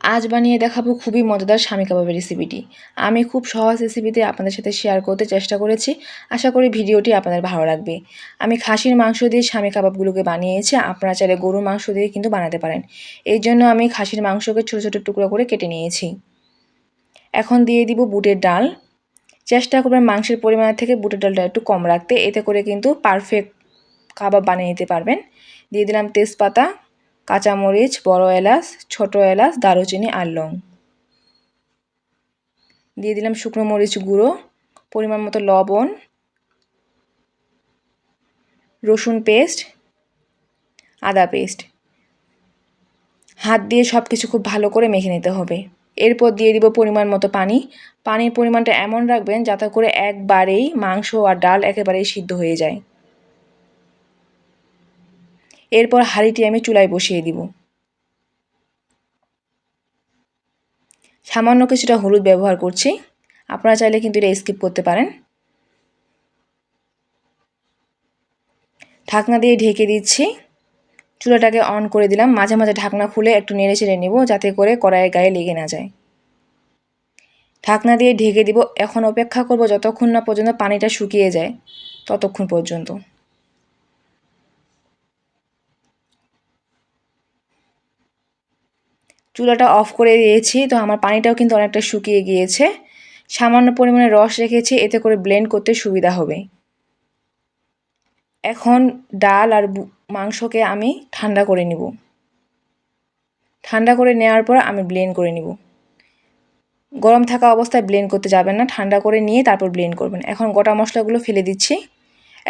আজ বানিয়ে দেখাবো খুবই মজাদার স্বামী কাবাবের রেসিপিটি আমি খুব সহজ রেসিপিতে আপনাদের সাথে শেয়ার করতে চেষ্টা করেছি। আশা করি ভিডিওটি আপনাদের ভালো লাগবে। আমি খাসির মাংস দিয়ে স্বামী কাবাবগুলোকে বানিয়েছি। আপনারা চাইলে গরুর মাংস দিয়ে কিন্তু বানাতে পারেন। এই জন্য আমি খাসির মাংসকে ছোটো ছোটো টুকরো করে কেটে নিয়েছি। এখন দিয়ে দিব বুটের ডাল। চেষ্টা করবেন মাংসের পরিমাণের থেকে বুটের ডালটা একটু কম রাখতে। এতে করে কিন্তু পারফেক্ট কাবাব বানিয়ে নিতে পারবেন। দিয়ে দিলাম তেজপাতা। কাঁচামরিচ, বড় এলাচ, ছোট এলাচ, দারুচিনি, আর লং। দিয়ে দিলাম শুকনো মরিচ গুঁড়ো, পরিমাণ মতো লবণ, রসুন পেস্ট, আদা পেস্ট। হাত দিয়ে সব কিছু খুব ভালো করে মেখে নিতে হবে। এরপর দিয়ে দিব পরিমাণ মতো পানি। পানির পরিমাণটা এমন রাখবেন যাতে করে একবারেই মাংস আর ডাল একেবারেই সিদ্ধ হয়ে যায়। এরপর হাঁড়িটি আমি চুলায় বসিয়ে দিব। সামান্য কিছুটা হলুদ ব্যবহার করছি। আপনারা চাইলে কিন্তু এটা স্কিপ করতে পারেন। ঢাকনা দিয়ে ঢেকে দিচ্ছি। চুলাটাকে অন করে দিলাম। মাঝে মাঝে ঢাকনা খুলে একটু নেড়ে চেড়ে নেব যাতে করে কড়াইয়ের গায়ে লেগে না যায়। ঢাকনা দিয়ে ঢেকে দিব। এখন অপেক্ষা করব যতক্ষণ না পর্যন্ত পানিটা শুকিয়ে যায়, ততক্ষণ পর্যন্ত। চুলাটা অফ করে দিয়েছি, তো আমার পানিটাও কিন্তু অনেকটা শুকিয়ে গিয়েছে। সামান্য পরিমাণে রস রেখেছি, এতে করে ব্লেন্ড করতে সুবিধা হবে। এখন ডাল আর মাংসকে আমি ঠান্ডা করে নিব। ঠান্ডা করে নেওয়ার পর আমি ব্লেন্ড করে নিব। গরম থাকা অবস্থায় ব্লেন্ড করতে যাবেন না, ঠান্ডা করে নিয়ে তারপর ব্লেন্ড করবেন। এখন গোটা মশলাগুলো ফেলে দিচ্ছি।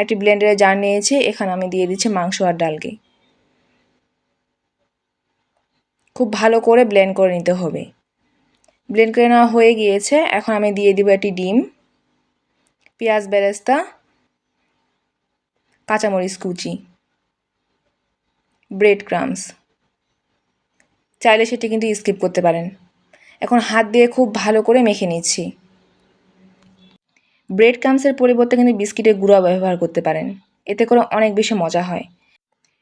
একটি ব্লেন্ডারে জার নিয়েছি, এখানে আমি দিয়ে দিচ্ছি মাংস আর ডালকে। খুব ভালো করে ব্লেন্ড করে নিতে হবে। ব্লেন্ড করে নেওয়া হয়ে গিয়েছে। এখন আমি দিয়ে দিব একটি ডিম, পেঁয়াজ বেরেস্তা, কাঁচামরিচ কুচি ব্রেড ক্রামস চাইলে সেটি কিন্তু স্কিপ করতে পারেন। এখন হাত দিয়ে খুব ভালো করে মেখে নিচ্ছি। ব্রেড ক্রামসের পরিবর্তে কিন্তু বিস্কিটের গুঁড়া ব্যবহার করতে পারেন। এতে করে অনেক বেশি মজা হয়।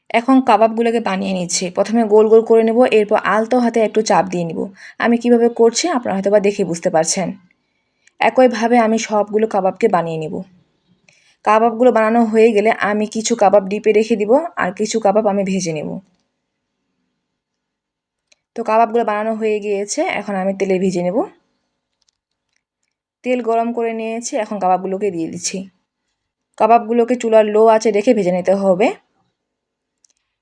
এখন কাবাবগুলোকে বানিয়ে নিচ্ছি। প্রথমে গোল গোল করে নেব, এরপর আলতো হাতে একটু চাপ দিয়ে নিব। আমি কীভাবে করছি আপনারা হয়তো বা দেখে বুঝতে পারছেন। একইভাবে আমি সবগুলো কাবাবকে বানিয়ে নেব। কাবাবগুলো বানানো হয়ে গেলে আমি কিছু কাবাব ডিপে রেখে দিব আর কিছু কাবাব আমি ভেজে নেব। তো কাবাবগুলো বানানো হয়ে গিয়েছে, এখন আমি তেলে ভেজে নেব। তেল গরম করে নিয়েছি, এখন কাবাবগুলোকে দিয়ে দিচ্ছি। কাবাবগুলোকে চুলার লো আছে রেখে ভেজে নিতে হবে।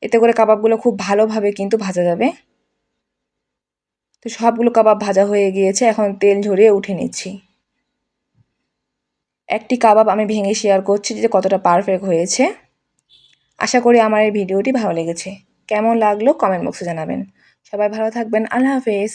এতে করে কাবাবগুলো খুব ভালোভাবে কিন্তু ভাজা যাবে। তো সবগুলো কাবাব ভাজা হয়ে গিয়েছে, এখন তেল ঝরিয়ে উঠে নিচ্ছি। একটি কাবাব আমি ভেঙে শেয়ার করছি যে কতটা পারফেক্ট হয়েছে। আশা করি আমার এই ভিডিওটি ভালো লেগেছে। কেমন লাগল কমেন্ট বক্সে জানাবেন। সবাই ভালো থাকবেন। আল্লাহ হাফেজ।